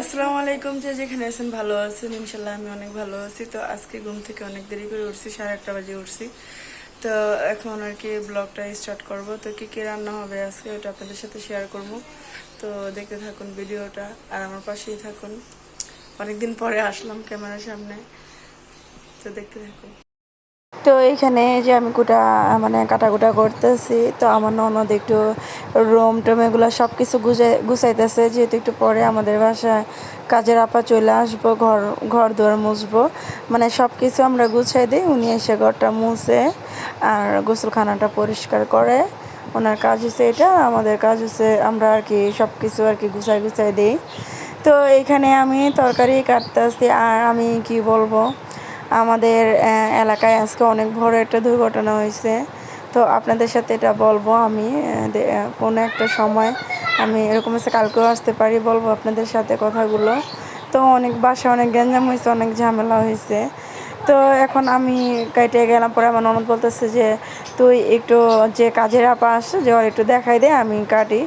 আসসালামু আলাইকুম, যে যেখানে আছেন ভালো আছেন ইনশাল্লাহ আমি অনেক ভালো আছি। তো আজকে ঘুম থেকে অনেক দেরি করে উঠছি, সাড়ে আটটা বাজে উঠছি। তো এখন আর কি ব্লগটা স্টার্ট করব। তো কি কি রান্না হবে আজকে ওটা আপনাদের সাথে শেয়ার করব। তো দেখতে থাকুন ভিডিওটা, আর আমার পাশেই থাকুন। অনেকদিন পরে আসলাম ক্যামেরার সামনে। তো দেখতে থাকুন। তো এইখানে যে আমি কুটা মানে কাটাকুটা করতেছি, তো আমার ননদ একটু রোম টোম এগুলো সব কিছু গুছাই গুছাইতেছে, যেহেতু একটু পরে আমাদের বাসায় কাজের আপা চলে আসব, ঘর ঘর দুয়ার মুছবো। মানে সব কিছু আমরা গুছাই দিই, উনি এসে ঘরটা মুছে আর গোসলখানাটা পরিষ্কার করে। ওনার কাজ হচ্ছে এটা, আমাদের কাজ হচ্ছে আমরা আর কি সব কিছু আর কি গুছাই গুছাই দিই। তো এইখানে আমি তরকারি কাটতেছি, আর আমি কি বলব আমাদের এলাকায় আজকে অনেক বড় একটা দুর্ঘটনা হয়েছে। তো আপনাদের সাথে এটা বলব আমি কোনো একটা সময় আমি এরকম হচ্ছে কালকেও আসতে পারি বলব আপনাদের সাথে কথাগুলো। তো অনেক বাসা অনেক গ্যাঞ্জাম হয়েছে, অনেক ঝামেলা হয়েছে। তো এখন আমি কেটে গেলাম, পরে আমার ননদ বলতেছে যে, তুই একটু যে কাজের আপা আসছে, যে ওর একটু দেখাই দে, আমি কাটি।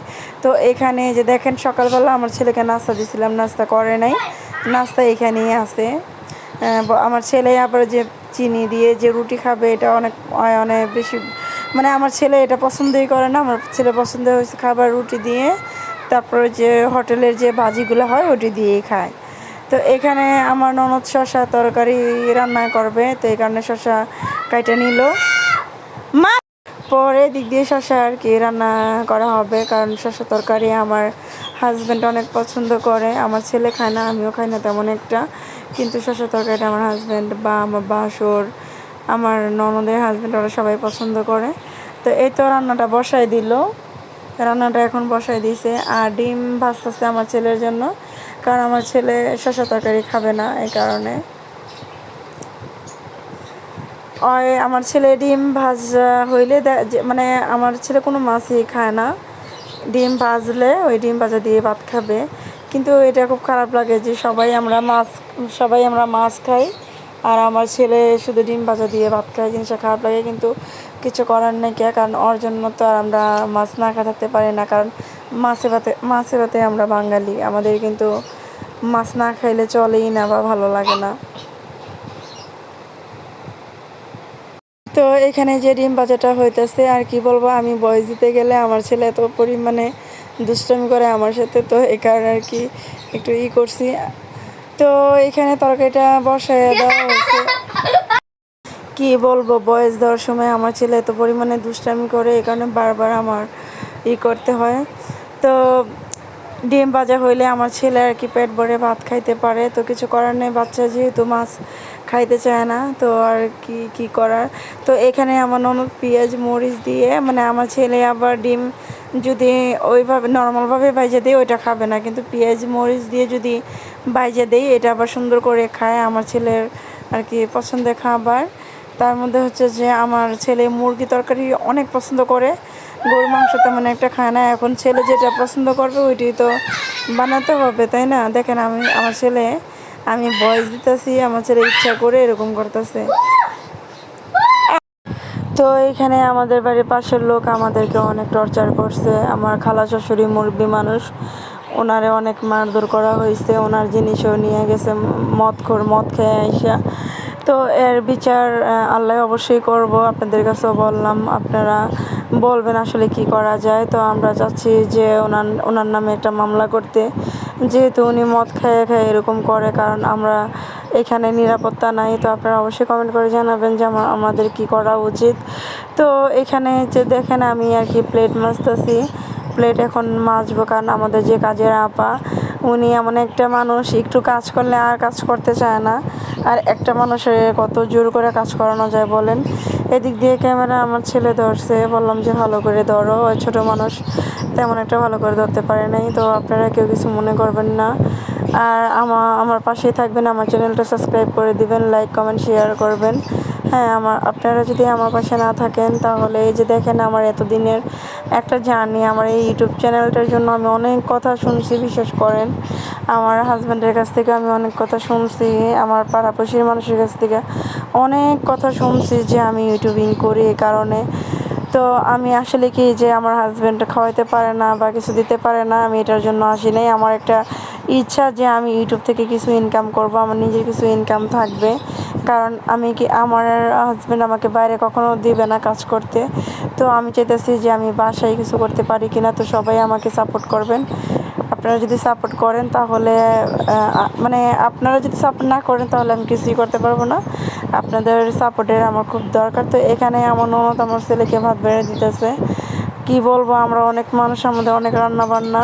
তো এখানে যে দেখেন সকালবেলা আমার ছেলেকে নাস্তা দিছিলাম, নাস্তা করে নাই, নাস্তা এখানেই আছে। আমার ছেলে আবার যে চিনি দিয়ে যে রুটি খাবে, এটা অনেক অনেক বেশি মানে আমার ছেলে এটা পছন্দই করে না। আমার ছেলে পছন্দ হয়েছে খাবার রুটি দিয়ে, তারপরে যে হোটেলের যে ভাজিগুলো হয়, ওটি দিয়েই খায়। তো এখানে আমার ননদ শশা তরকারি রান্না করবে, তো এই কারণে শশা কাইটা নিল। মা! পরে দিক দিয়ে শশা আর কি রান্না করা হবে, কারণ শশা তরকারি আমার হাজব্যান্ড অনেক পছন্দ করে। আমার ছেলে খায় না, আমিও খাই না তেমন একটা। কিন্তু শশা তরকারিটা আমার হাজব্যান্ড বা আমার বাসর, আমার ননদের হাজব্যান্ড ওরা সবাই পছন্দ করে। তো এই তো রান্নাটা বসাই দিল। রান্নাটা এখন বসাই দিয়েছে। আর ডিম ভাজতেছে আমার ছেলের জন্য। কারণ আমার ছেলে শশা তরকারি খাবে না এই কারণে। ওই আমার ছেলে ডিম ভাজা হইলে মানে আমার ছেলে কোনো মাছই খায় না। ডিম ভাজলে ওই ডিম ভাজা দিয়ে ভাত খাবে। কিন্তু এটা খুব খারাপ লাগে যে সবাই আমরা মাছ সবাই আমরা মাছ খাই, আর আমার ছেলে শুধু ডিম ভাজা দিয়ে ভাত খায় জিনিসটা খারাপ লাগে। কিন্তু কিছু করার নেই কে, কারণ ওর জন্য তো আর আমরা মাছ না খা থাকতে পারি না, কারণ মাছে ভাতে মাছে ভাতে আমরা বাঙালি। আমাদের কিন্তু মাছ না খাইলে চলেই না বা ভালো লাগে না তো এখানে যে ডিম বাজারটা হইতেছে, আর কি বলব, আমি বয়স দিতে গেলে আমার ছেলে এত পরিমাণে দুষ্টামি করে আমার সাথে, তো এই কারণে আর কি একটু ই করছি। তো এখানে তরকারিটা বসায় দেওয়া হয়েছে। কি বলব, বয়স দেওয়ার সময় আমার ছেলে এত পরিমাণে দুষ্টামি করে এই কারণে বারবার আমার ই করতে হয়। তো ডিম ভাজা হইলে আমার ছেলে আর কি পেট ভরে ভাত খাইতে পারে, তো কিছু করার নেই, বাচ্চা যেহেতু মাছ খাইতে চায় না, তো আর কি কি করার? তো এখানে আমার ননদ পেঁয়াজ, মরিচ দিয়ে মানে আমার ছেলে আবার ডিম যদি ওইভাবে, নর্মালভাবে ভাইজে দিই ওইটা খাবে না। কিন্তু পেঁয়াজ, মরিচ দিয়ে যদি ভাইজে দিই এটা আবার সুন্দর করে খায় আমার ছেলের আর কি পছন্দের খাবার। তার মধ্যে হচ্ছে যে আমার ছেলে মুরগি তরকারি অনেক পছন্দ করে, গরুর মাংস তেমন একটা খায় না। এখন ছেলে যেটা পছন্দ করবে ওইটি তো বানাতে হবে, তাই না? দেখেন আমি, আমার ছেলে আমি বয়স দিতেছি, আমার ছেলে ইচ্ছা করে এরকম করতেছে। তো এখানে আমাদের বাড়ির পাশের লোক আমাদেরকে অনেক টর্চার করছে। আমার খালা শাশুড়ি মুরব্বী মানুষ, ওনারে অনেক মারধর করা হয়েছে, ওনার জিনিসও নিয়ে গেছে, মদ খোর, মদ খেয়ে আইসা। তো এর বিচার আল্লাহ অবশ্যই করব, আপনাদের কাছেও বললাম, আপনারা বলবেন আসলে কি করা যায়। তো আমরা চাচ্ছি যে ওনার ওনার নামে একটা মামলা করতে। যেহেতু উনি মদ খেয়ে খেয়ে এরকম করে, কারণ আমরা এখানে নিরাপত্তা নাই, তো আপনারা অবশ্যই কমেন্ট করে জানাবেন যে আমা- আমাদের কি করা উচিত। তো এখানে যে দেখেন আমি আর কি প্লেট মাজতেছি। প্লেট এখন মাজবো কারণ আমাদের যে কাজের আপা, উনি এমন একটা মানুষ, একটু কাজ করলে আর কাজ করতে চায় না। আর একটা মানুষের কত জোর করে কাজ করানো যায় বলেন। এদিক দিয়ে ক্যামেরা আমার ছেলে ধরছে, বললাম যে ভালো করে ধরো ছোট মানুষ তেমন একটা ভালো করে ধরতে পারে নাই, তো আপনারা কেউ কিছু মনে করবেন না। আর আমার আমার পাশেই থাকবেন, আমার চ্যানেলটা সাবস্ক্রাইব করে দিবেন, লাইক, কমেন্ট, শেয়ার করবেন। হ্যাঁ আমার, আপনারা যদি আমার পাশে না থাকেন, তাহলে এই যে দেখেন আমার এতদিনের একটা জার্নি, আমার এই ইউটিউব চ্যানেলটার জন্য আমি অনেক কথা শুনছি, বিশেষ করেন। আমার হাজব্যান্ডের কাছ থেকে আমি অনেক কথা শুনছি, আমার পাড়াপড়শির মানুষের কাছ থেকে অনেক কথা শুনছি যে আমি ইউটিউবিং করি এই কারণে। তো আমি আসলে কি যে আমার হাজব্যান্ড খাওয়াইতে পারে না বা কিছু দিতে পারে না, আমি এটার জন্য আসি নাই। আমার একটা ইচ্ছা যে আমি ইউটিউব থেকে কিছু ইনকাম করব, আমার নিজের কিছু ইনকাম থাকবে। কারণ আমি কি আমার হাজব্যান্ড আমাকে বাইরে কখনো দিবে না কাজ করতে। তো আমি চাইতেছি যে আমি বাসায় কিছু করতে পারি কিনা, তো সবাই আমাকে সাপোর্ট করবেন। আপনারা যদি সাপোর্ট করেন তাহলে মানে আপনারা যদি সাপোর্ট না করেন তাহলে আমি কিছুই করতে পারব না। আপনাদের সাপোর্টের আমার খুব দরকার। তো এখানে আমার ননদ আমার ছেলেকে ভাত বেড়ে দিতেছে। কি বলব, আমরা অনেক মানুষ, আমাদের অনেক রান্না বান্না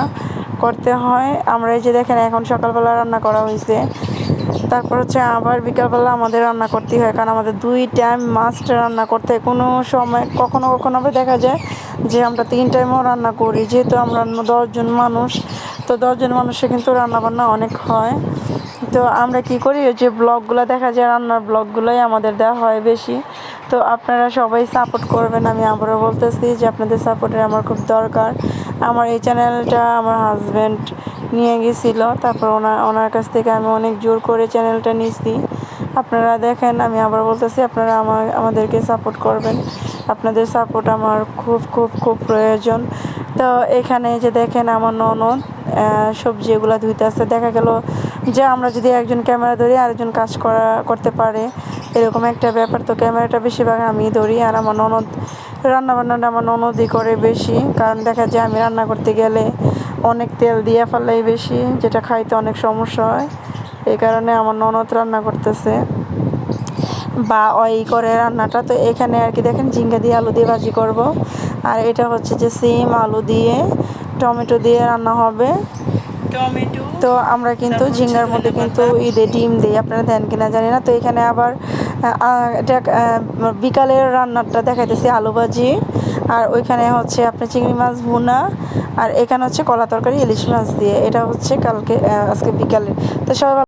করতে হয়। আমরা এই যে দেখেন, এখন সকালবেলা রান্না করা হয়েছে তারপর হচ্ছে আবার বিকালবেলা আমাদের রান্না করতে হয়। কারণ আমাদের দুই টাইম মাস্ট রান্না করতে কোনো সময় কখনো কখনো দেখা যায় যে আমরা তিন টাইমও রান্না করি। যেহেতু আমরা দশজন মানুষ তো দশজন মানুষে কিন্তু রান্না বান্না অনেক হয়। তো আমরা কি করি যে ব্লগগুলো দেখা যায়, রান্নার ব্লগগুলোই আমাদের দেওয়া হয় বেশি। তো আপনারা সবাই সাপোর্ট করবেন, আমি আবারও বলতেছি যে আপনাদের সাপোর্টের আমার খুব দরকার। আমার এই চ্যানেলটা আমার হাজব্যান্ড নিয়ে গেছিল, তারপর ওনার ওনার কাছ থেকে আমি অনেক জোর করে চ্যানেলটা নিয়েছি। আপনারা দেখেন, আমি আবার বলতেছি, আপনারা আমার, আমাদেরকে সাপোর্ট করবেন। আপনাদের সাপোর্ট আমার খুব খুব খুব প্রয়োজন। তো এখানে যে দেখেন আমার ননদ সবজি এগুলো ধুইতেছে দেখা গেল যে আমরা যদি একজন ক্যামেরা ধরি, আরেকজন কাজ করা, করতে পারে। এরকম একটা ব্যাপার। তো ক্যামেরাটা বেশিরভাগ আমি ধরি আর আমার ননদ রান্না বান্নাটা আমার ননদই করে বেশি। কারণ দেখা যায় আমি রান্না করতে গেলে অনেক তেল দিয়ে ফেলাই বেশি, যেটা খাইতে অনেক সমস্যা হয়। এই কারণে আমার ননদ রান্না করতেছে। বা ওই করে রান্নাটা। তো এখানে আর কি দেখেন, ঝিঙ্গা দিয়ে আলু দিয়ে ভাজি করব। আর এটা হচ্ছে যে সিম আলু দিয়ে টমেটো দিয়ে রান্না হবে। টমেটো। তো আমরা কিন্তু ঝিঙ্গার মধ্যে কিন্তু ঈদে ডিম দিই। আপনারা দেন কিনা জানি না। তো এখানে আবার এটা বিকালের রান্নাটা দেখাইতেছি আলু ভাজি। আর ওইখানে হচ্ছে আপনার চিংড়ি মাছ ভুনা। আর এখানে হচ্ছে কলা তরকারি ইলিশ মাছ দিয়ে। এটা হচ্ছে কালকে আজকে বিকালে। তো সবাই